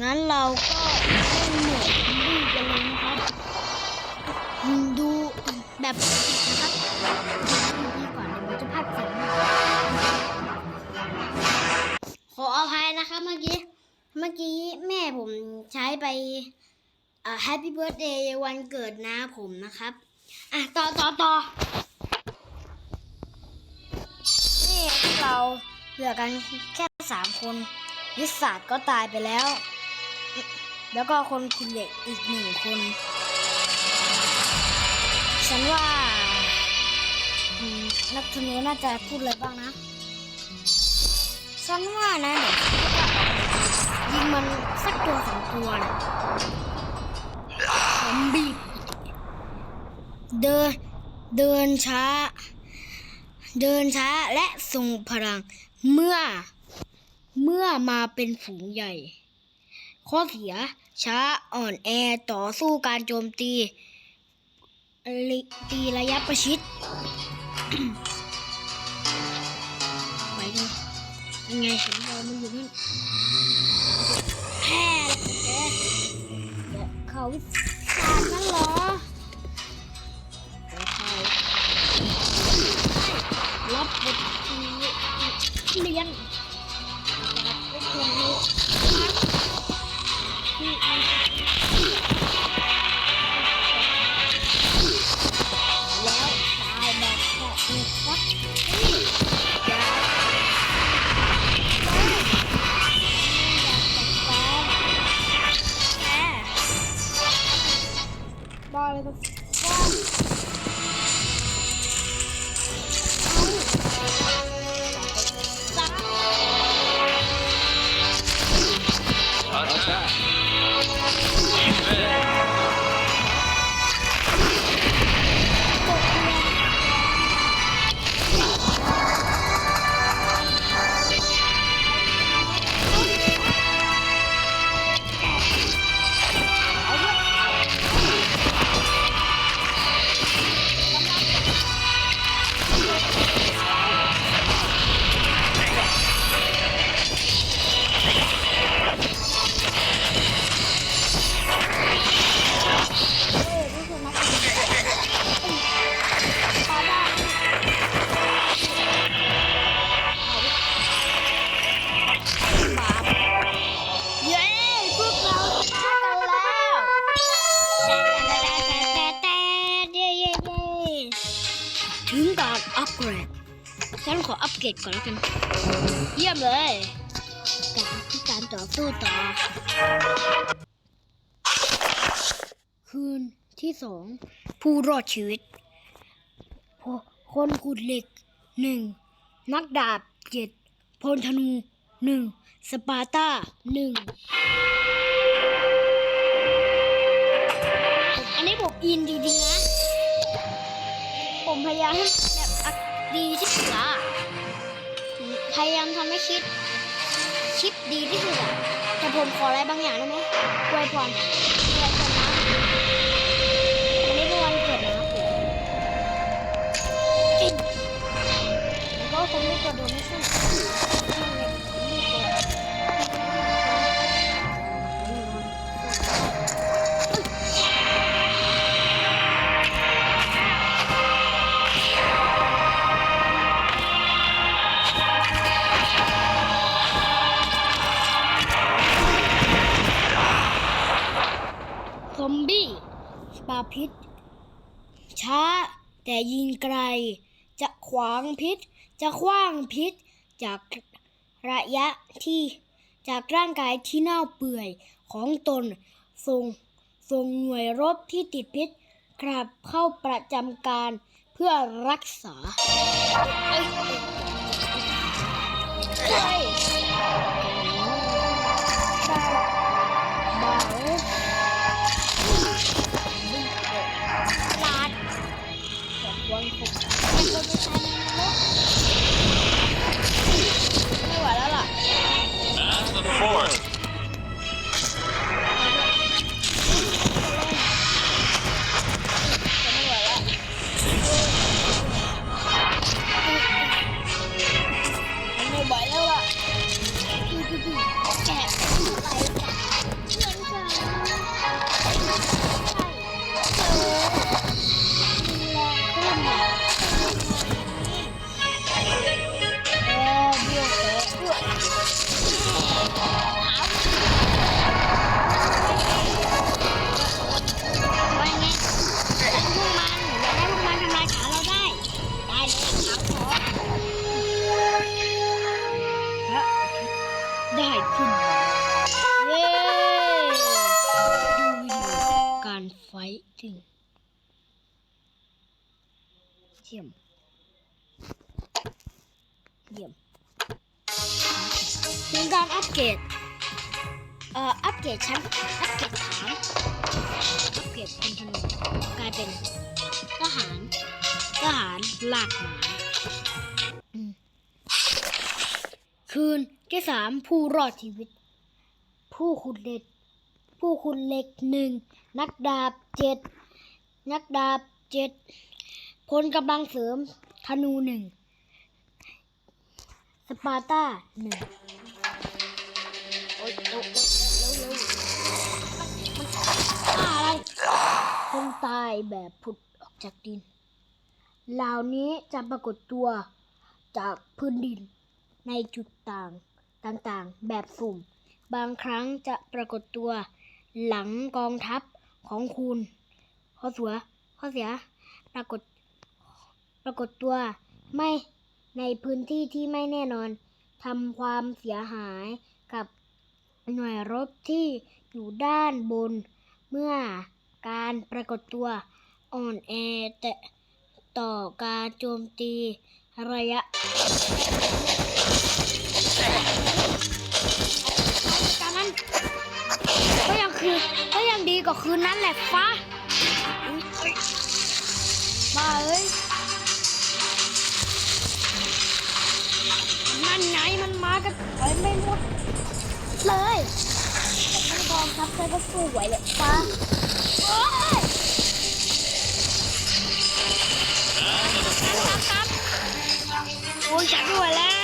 งั้นเราก็เล่นโหมดซอมบี้กันเลยนะครับ ดูแบบนะครับดีก่อนเดี๋ยวมันจะพลาดเสียงขออภัยนะครับเมื่อกี้ เมื่อกี้แม่ผมใช้ไปเอ่อ Happy Birthday วันเกิดน้าผมนะครับ อะ ต่อต่อต่อนี่พวกเราเหลือกันแค่สามคนวิสาดก็ตายไปแล้ว แล้วก็คนคุณเหล็กอีกหนึ่งคน ฉันว่านักทุนนี้น่าจะพูดอะไรบ้างนะ ฉันว่านะเดี๋ยยิงมันสักตัวสองตัวนะผมบีบเดินเดินช้า เดินช้าและทรงพลังเมื่อ เมื่อมาเป็นฝูงใหญ่ ข้อเสีย ช้าอ่อนแอต่อสู้การโจมตี ตีระยะประชิดไปดูยังไงฉันรอมันอยู่นั่นแพ้แล้วแกเดี๋ยวเขาสานนั่นเหรอรับบทเรียน ถึงการอัปเกรดฉันขออัปเกรดก่อนแล้วกัน เยี่ยมเลยการที่การต่อสู้ต่อ คืนที่สองผู้รอดชีวิต คนขุดเหล็กหนึ่งนักดาบเจ็ดพลธนูหนึ่งสปาร์ตาหนึ่งอันนี้ผมอินจริงๆนะ ผมพยายามให้แบบดีที่สุดละพยายามทำให้คิดคิดดีที่สุดอะแต่ผมขออะไรบางอย่างได้ไหมอวยพรอวยพรนะวันนี้เป็นวันเกิดนะผมจริงแล้วก็คงไม่กดโด พิษ ช้า แต่ยิงไกล จะขวางพิษ จะคว้างพิษ จากระยะที่จากร่างกายที่เน่าเปื่อยของตนส่งส่งหน่วยรบที่ติดพิษกลับเข้าประจำการเพื่อรักษาเอ้ ここで食。 จริงเยี่ยมเยี่ยมเป็นการอัปเกรดเอ่ออัปเกรดชั้นอัปเกรดฐานอัปเกรดพลธนูกลายเป็นทหารทหารหลากหลายอืมคืนที่สามผู้รอดชีวิต ผู้ขุดเหล็กผู้ขุดเหล็กหนึ่ง นักดาบเจ็ดนักดาบเจ็ดพลกำลังเสริมธนูหนึ่งสปาร์ตาหนึ่งโอ๊ยเร็วเร็วเร็วอะไรคนตายแบบผุดออกจากดินเหล่านี้จะปรากฏตัวจากพื้นดินในจุดต่างต่างๆ แบบสุ่ม บางครั้งจะปรากฏตัวหลังกองทัพ ของคุณข้อเสียข้อเสียปรากฏ ปรากฏตัวไม่ในพื้นที่ที่ไม่แน่นอนทำความเสียหายกับหน่วยรบที่อยู่ด้านบน เมื่อการปรากฏตัวอ่อนแอแต่ต่อการโจมตีระยะ คือก็ยังดีกว่าคืนนั้นแหละฟ้ามาเอ้ยนั่นไงมันมากันไปไม่หมดเลยมันกองทัพเธอก็สู้ไหวเลยฟ้าโอ้ยครับครับโอ้ยฉันไม่ไหวแล้ว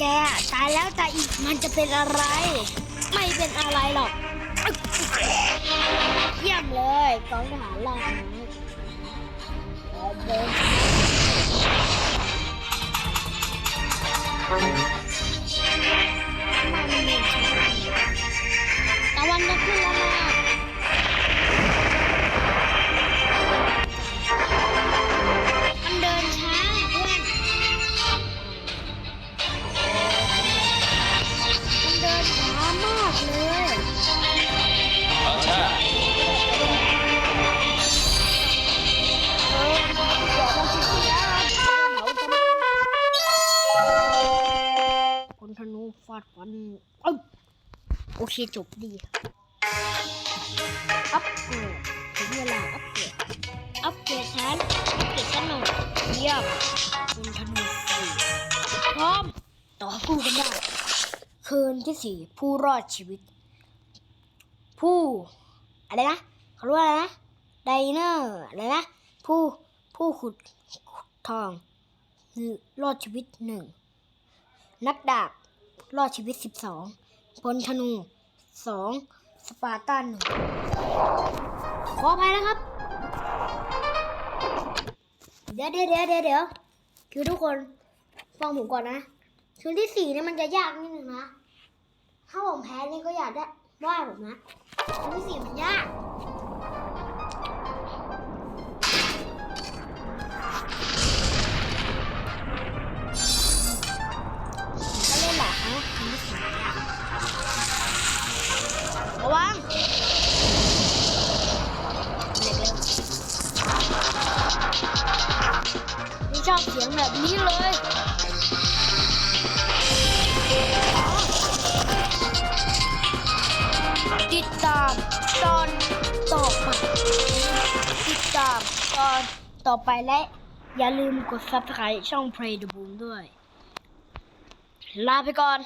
แกตายแล้วตายอีกมันจะเป็นอะไร ไม่เป็นอะไรหรอกเยี่ยมเลยกองทหารลาไม้เอาเดินมันมี ธนูฟาดฟันโอเคจบดีอัปเกรดถึงเวลาอัปเกรดอัปเกรดชั้นอัปเกรดชั้นหนึ่งเยี่ยมคนธนูสี่พร้อมต่อสู้กันได้คืนที่สี่ผู้รอดชีวิต ผู้ อะไรนะเขาเรียกว่าอะไรนะไดเนอร์อะไรนะผู้ผู้ขุดทองคือรอดชีวิตหนึ่งนักดาบ รอดชีวิตสิบสองพลธนูสองสปาร์ตันหนึ่งขออภัยนะครับเดี๋ยวเดี๋ยวเดี๋ยวเดี๋ยวเดี๋ยวคือทุกคนฟังผมก่อนนะคืนที่สี่เนี่ยมันจะยากนิดนึงนะ ถ้าผมแพ้นี่ก็อยากได้ว่าผมนะคืนที่สี่มันยาก นี่ชอบเสียงแบบนี้เลยติดตามตอนต่อไปติดตามตอนต่อไปและ อย่าลืมกด subscribe ช่อง Play the Boom ด้วย ลาไปก่อน